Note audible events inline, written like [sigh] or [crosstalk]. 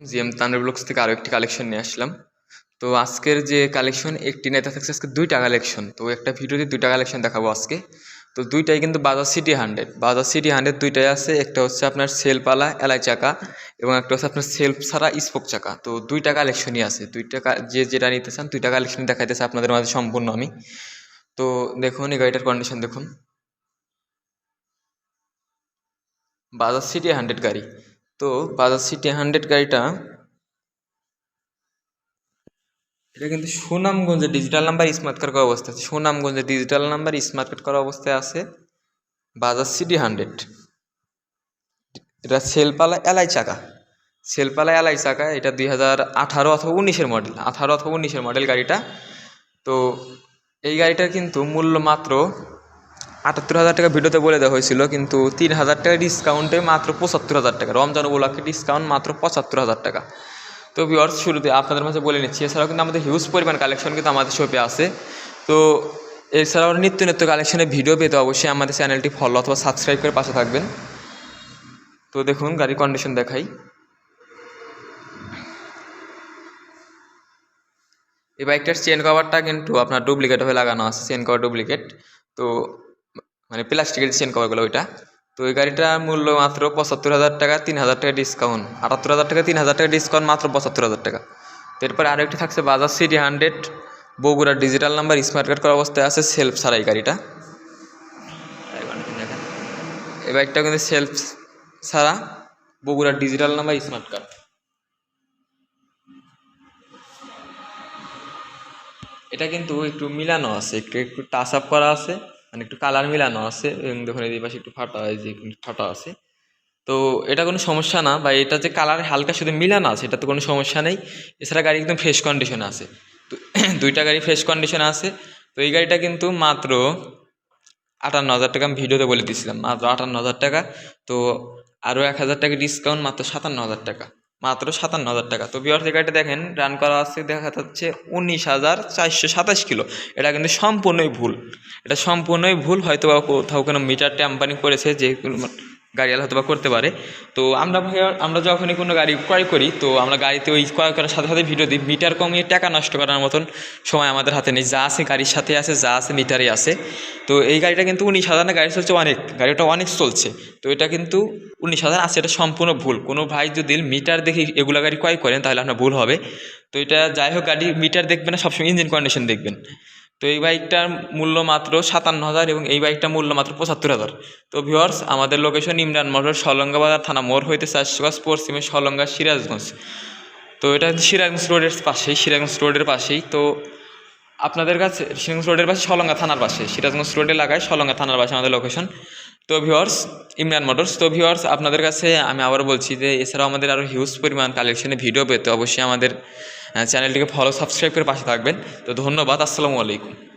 GM তানরে blogs থেকে আরও একটি কালেকশন নিয়ে আসলাম। তো আজকের যে কালেকশন একটি নেতা থাকছে আজকে দুইটা কালেকশন তো একটা ভিডিওতে দুইটা কালেকশন দেখাবো আজকে। তো দুইটাই কিন্তু Bajaj CT hundred Bajaj CT hundred দুইটাই আছে। একটা হচ্ছে আপনার সেলপালা এলাই চাকা এবং একটা হচ্ছে আপনার সেলফ ছাড়া স্পোক চাকা তো দুইটা কালেকশনই আছে। দুইটা যে যেটা নিতে চান দুইটা কালেকশন দেখাইতেছে আপনাদের মাঝে সম্পূর্ণ আমি। তো দেখুন এই গাড়িটার কন্ডিশন দেখুন। বাজাজ সিটি হান্ড্রেড গাড়ি। তো বাজাজ সিটি হান্ড্রেড গাড়িটা, এটা কিন্তু সুনামগঞ্জে ডিজিটাল নাম্বার স্মার্ট কার্ড করা অবস্থায় আছে। সুনামগঞ্জে ডিজিটাল নাম্বার স্মার্ট কার্ড করা অবস্থায় আছে বাজাজ সিটি হান্ড্রেড। এটা সেলপালা এলাই চাকা। সেলপালা এলাই চাকা, এটা দুই হাজার আঠারো অথবা উনিশের মডেল আঠারো অথবা উনিশের মডেল গাড়িটা। তো এই গাড়িটার কিন্তু মূল্য মাত্র আটাত্তর হাজার টাকা ভিডিওতে বলে দেওয়া হয়েছিল, কিন্তু তিন হাজার টাকা ডিসকাউন্টে মাত্র পঁচাত্তর হাজার টাকা। রমজান উপলক্ষে ডিসকাউন্ট মাত্র পঁচাত্তর হাজার টাকা। তো ভিওর্স শুরুতে আপনাদের মাঝে বলে নিচ্ছি, এছাড়াও কিন্তু আমাদের হিউজ পরিমাণ কালেকশন কিন্তু আমাদের শপে আছে। তো এছাড়াও নিত্য নিত্য কালেকশনের ভিডিও পেতে অবশ্যই আমাদের চ্যানেলটি ফলো অথবা সাবস্ক্রাইব করে পাশে থাকবেন। তো দেখুন, গাড়ির কন্ডিশন দেখাই। এই বাইকটার চেন কভারটা কিন্তু আপনার ডুপ্লিকেট হয়ে লাগানো আছে চেন কভার ডুপ্লিকেট তো মানে প্লাস্টিকের চেন কভারগুলো ওইটা। তো ওই গাড়িটার মূল্য মাত্র পঁচাত্তর হাজার টাকা, তিন হাজার টাকা ডিসকাউন্ট আটাত্তর হাজার টাকা, তিন হাজার টাকা ডিসকাউন্ট মাত্র পঁচাত্তর হাজার টাকা। তো এরপরে আরও একটি থাকছে বাজাজ সিটি হান্ড্রেড বগুড়ার ডিজিটাল নাম্বার স্মার্ট কার্ড করা অবস্থায় আছে সেলফ এই গাড়িটা। এই বাইকটা কিন্তু সেলফ ছাড়া, বগুড়ার ডিজিটাল নাম্বার স্মার্ট কার্ড এটা কিন্তু একটু মিলানো আছে, একটু একটু টাচ আপ করা আছে। মানে একটু কালার মিলানো আছে, এবং দেখুন এই পাশে একটু ফাটা এই যে ফাটা আছে। তো এটা কোনো সমস্যা না, বা এটা যে কালার হালকা শুধু মিলানো আছে এটা তো কোনো সমস্যা নেই। এছাড়া গাড়ি একদম ফ্রেশ কন্ডিশনে আছে। তো [clears throat] দুইটা গাড়ি ফ্রেশ কন্ডিশনে আছে। তো এই গাড়িটা কিন্তু মাত্র আটান্ন হাজার টাকা, আমি ভিডিওতে বলে দিয়েছিলাম মাত্র আটান্ন হাজার টাকা। তো আরও এক হাজার টাকা ডিসকাউন্ট মাত্র সাতান্ন হাজার টাকা। মাত্র সাতান্ন হাজার টাকা। তো বিয়ার গাড়িটা দেখেন রান করা আছে, দেখা যাচ্ছে উনিশ হাজার চারশো সাতাশ কিলো। এটা কিন্তু সম্পূর্ণই ভুল। এটা সম্পূর্ণই ভুল হয়তো বা কোথাও কোনো মিটার ট্যাম্পারিং করেছে, যে গাড়িওয়ালা হয়তো বা করতে পারে। তো আমরা আমরা যখনই কোনো গাড়ি ক্রয় করি, তো আমরা গাড়িতে ওই ক্রয় করার সাথে সাথে ভিডিও দিই। মিটার কমিয়ে টাকা নষ্ট করার মতন সময় আমাদের হাতে নেই। যা আছে গাড়ির সাথে আছে, যা আছে মিটারে আছে। তো এই গাড়িটা কিন্তু উনিশ হাজার গাড়ি চলছে অনেক। গাড়িটা অনেক চলছে। তো এটা কিন্তু উনিশ হাজার আছে, এটা সম্পূর্ণ ভুল। কোনো ভাই যদি মিটার দেখে এগুলো গাড়ি ক্রয় করেন, তাহলে আপনার ভুল হবে। তো এটা যাই হোক, গাড়ি মিটার দেখবেন না, সবসময় ইঞ্জিন কন্ডিশন দেখবেন। তো এই বাইকটার মূল্য মাত্র সাতান্ন হাজার এবং এই বাইকটার মূল্য মাত্র পঁচাত্তর হাজার তো ভিওয়ার্স আমাদের লোকেশন ইমরান মোটর সলঙ্গা বাজার থানা মোড় হইতে চারশোগাছ পশ্চিমে সলঙ্গা সিরাজগঞ্জ। তো এটা সিরাজগঞ্জ রোডের পাশেই, সিরাজগঞ্জ রোডের পাশেই। তো আপনাদের কাছে, সিরাজগঞ্জ রোডের পাশে সলঙ্গা থানার পাশে, সিরাজগঞ্জ রোডে লাগায় সলঙ্গা থানার পাশে আমাদের লোকেশন তো ভিওয়ার্স ইমরান মোটরস তো ভিওয়ার্স আপনাদের কাছে আমি আবার বলছি যে, এছাড়াও আমাদের আরও হিউজ পরিমাণ কালেকশনে ভিডিও পেতে অবশ্যই আমাদের চ্যানেলটিকে ফলো সাবস্ক্রাইব করে পাশে থাকবেন। তো ধন্যবাদ আসসালামু আলাইকুম।